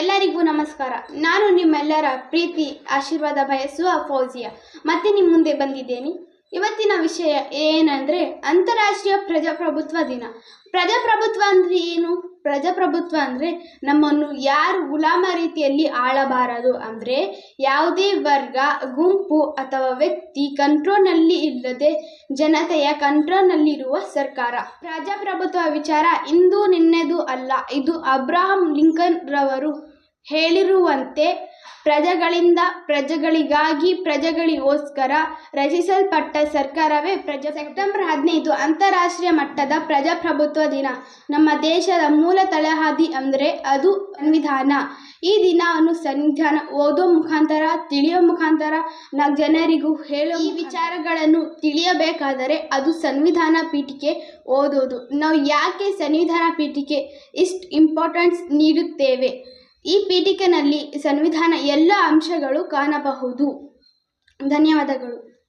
ನಮಸ್ಕಾರ. ನಾನು ನಿಮ್ಮೆಲ್ಲರ ಪ್ರೀತಿ, ಆಶೀರ್ವಾದ ಬಯಸುವ ಫೌಜಿಯಾ. ಮತ್ತೆ ನಿಮ್ಮ ಮುಂದೆ ಬಂದಿದ್ದೇನೆ. ಇವತ್ತಿನ ವಿಷಯ ಏನಂದರೆ ಅಂತಾರಾಷ್ಟ್ರೀಯ ಪ್ರಜಾಪ್ರಭುತ್ವ ದಿನ. ಪ್ರಜಾಪ್ರಭುತ್ವ ಅಂದರೆ ಏನು? ಪ್ರಜಾಪ್ರಭುತ್ವ ಅಂದರೆ ನಮ್ಮನ್ನು ಯಾರು ಗುಲಾಮ ರೀತಿಯಲ್ಲಿ ಆಳಬಾರದು ಅಂದರೆ ಯಾವುದೇ ವರ್ಗ, ಗುಂಪು ಅಥವಾ ವ್ಯಕ್ತಿ ಕಂಟ್ರೋಲ್ನಲ್ಲಿ ಇಲ್ಲದೆ ಜನತೆಯ ಕಂಟ್ರೋಲ್ನಲ್ಲಿರುವ ಸರ್ಕಾರ. ಪ್ರಜಾಪ್ರಭುತ್ವ ವಿಚಾರ ಇಂದು ನಿನ್ನೆದು ಅಲ್ಲ, ಇದು ಅಬ್ರಾಹಂ ಲಿಂಕನ್ ರವರು ಹೇಳಿರುವಂತೆ, ಪ್ರಜೆಗಳಿಂದ ಪ್ರಜೆಗಳಿಗಾಗಿ ಪ್ರಜೆಗಳಿಗೋಸ್ಕರ ರಚಿಸಲ್ಪಟ್ಟ ಸರ್ಕಾರವೇ ಪ್ರಜೆ. ಸೆಪ್ಟೆಂಬರ್ ಹದಿನೈದು ಅಂತಾರಾಷ್ಟ್ರೀಯ ಮಟ್ಟದ ಪ್ರಜಾಪ್ರಭುತ್ವ ದಿನ. ನಮ್ಮ ದೇಶದ ಮೂಲ ತಳಹದಿ ಅಂದರೆ ಅದು ಸಂವಿಧಾನ. ಈ ದಿನವನ್ನು ಸಂವಿಧಾನ ಓದೋ ಮುಖಾಂತರ, ತಿಳಿಯೋ ಮುಖಾಂತರ ನ ಜನರಿಗೂ ಹೇಳೋ ಈ ವಿಚಾರಗಳನ್ನು ತಿಳಿಯಬೇಕಾದರೆ ಅದು ಸಂವಿಧಾನ ಪೀಠಿಕೆ ಓದೋದು. ನಾವು ಯಾಕೆ ಸಂವಿಧಾನ ಪೀಠಿಕೆ ಇಷ್ಟು ಇಂಪಾರ್ಟೆನ್ಸ್ ನೀಡುತ್ತೇವೆ? ಈ ಪೀಠಿಕೆನಲ್ಲಿ ಸಂವಿಧಾನ ಎಲ್ಲ ಅಂಶಗಳು ಕಾಣಬಹುದು. ಧನ್ಯವಾದಗಳು.